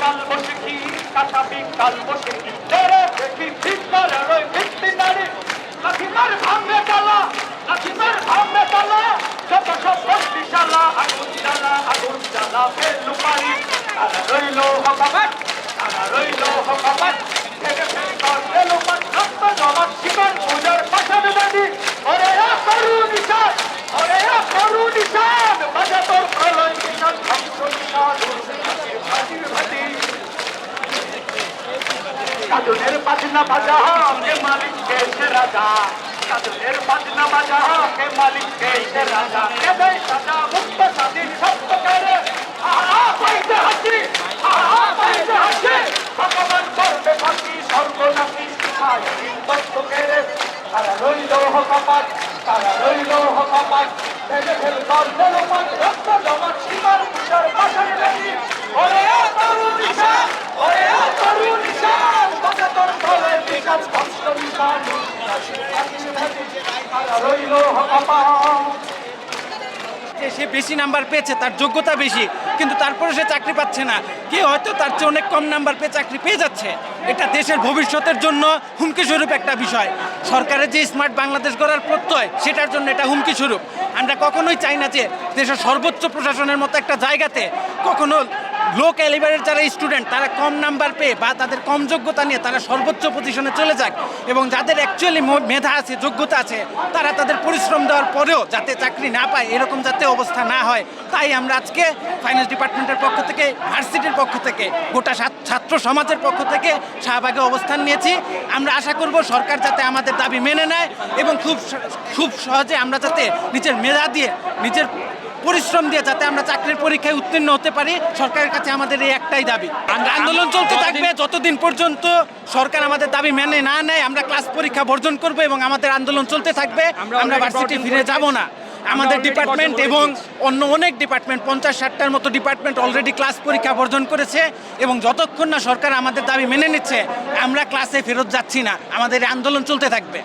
কাল বসে কি কাটাবি কাল বসে কি হকাবাট তারা রইল হকাবাট থেকে ফেল কর ফেলু পাট রক্ত জমাট শিকার পূজার পাশানে দাদি ওরে করু নিশান, ওরে করু নিশান, বাজা তোর প্রলয় নিশান, ধ্বংস নিশান ভাটির ভাটি কাজনের বাজনা বাজা, কে মালিক সে রাজা। কাজনের বাজনা বাজা, কে মালিক, কে রাজা। কে সাজা মুক্ত স্বাধীন সত্য শিখায় তারা রইল হকাপাত তারা রইল হকাপাত ভেঙে ফেল কর জলপাত রক্ত জমাট, সীমার পূজার পাশার বেদি ওরে তরু নিশান ওরে তরু নিশান বাঁচা তোর হকাপাত সে বেশি নাম্বার পেয়েছে, তার যোগ্যতা বেশি, কিন্তু তারপরে সে চাকরি পাচ্ছে না। কে হয়তো তার চেয়ে অনেক কম নাম্বার পেয়ে চাকরি পেয়ে যাচ্ছে। এটা দেশের ভবিষ্যতের জন্য হুমকি স্বরূপ একটা বিষয়। সরকারের যে স্মার্ট বাংলাদেশ গড়ার প্রত্যয়, সেটার জন্য এটা হুমকি স্বরূপ আমরা কখনোই চাই না যে দেশের সর্বোচ্চ প্রশাসনের মতো একটা জায়গাতে কখনো লো ক্যালিবারের যারা স্টুডেন্ট, তারা কম নাম্বার পেয়ে বা তাদের কম যোগ্যতা নিয়ে তারা সর্বোচ্চ পজিশনে চলে যাক এবং যাদের অ্যাকচুয়ালি মেধা আছে, যোগ্যতা আছে, তারা তাদের পরিশ্রম দেওয়ার পরেও যাতে চাকরি না পায়, এরকম যাতে অবস্থা না হয়, তাই আমরা আজকে ফাইন্যান্স ডিপার্টমেন্টের পক্ষ থেকে, ভার্সিটির পক্ষ থেকে, গোটা ছাত্র সমাজের পক্ষ থেকে শাহবাগে অবস্থান নিয়েছি। আমরা আশা করব সরকার যাতে আমাদের দাবি মেনে নেয় এবং খুব খুব সহজে আমরা যাতে নিজের মেধা দিয়ে, নিজের পরিশ্রম দিয়ে যাতে আমরা চাকরির পরীক্ষায় উত্তীর্ণ হতে পারি সরকারের কাছে আমাদের এই একটাই দাবি। আমরা আন্দোলন চলতে থাকবে যতদিন পর্যন্ত সরকার আমাদের দাবি মেনে না নেয় আমরা ক্লাস পরীক্ষা বর্জন করব এবং আমাদের আন্দোলন চলতে থাকবে আমরা ভার্সিটি ফিরে যাব না। আমাদের ডিপার্টমেন্ট এবং অন্য অনেক ডিপার্টমেন্ট পঞ্চাশ ষাটটার মতো ডিপার্টমেন্ট অলরেডি ক্লাস পরীক্ষা বর্জন করেছে এবং যতক্ষণ না সরকার আমাদের দাবি মেনে নিচ্ছে আমরা ক্লাসে ফেরত যাচ্ছি না। আমাদের আন্দোলন চলতে থাকবে।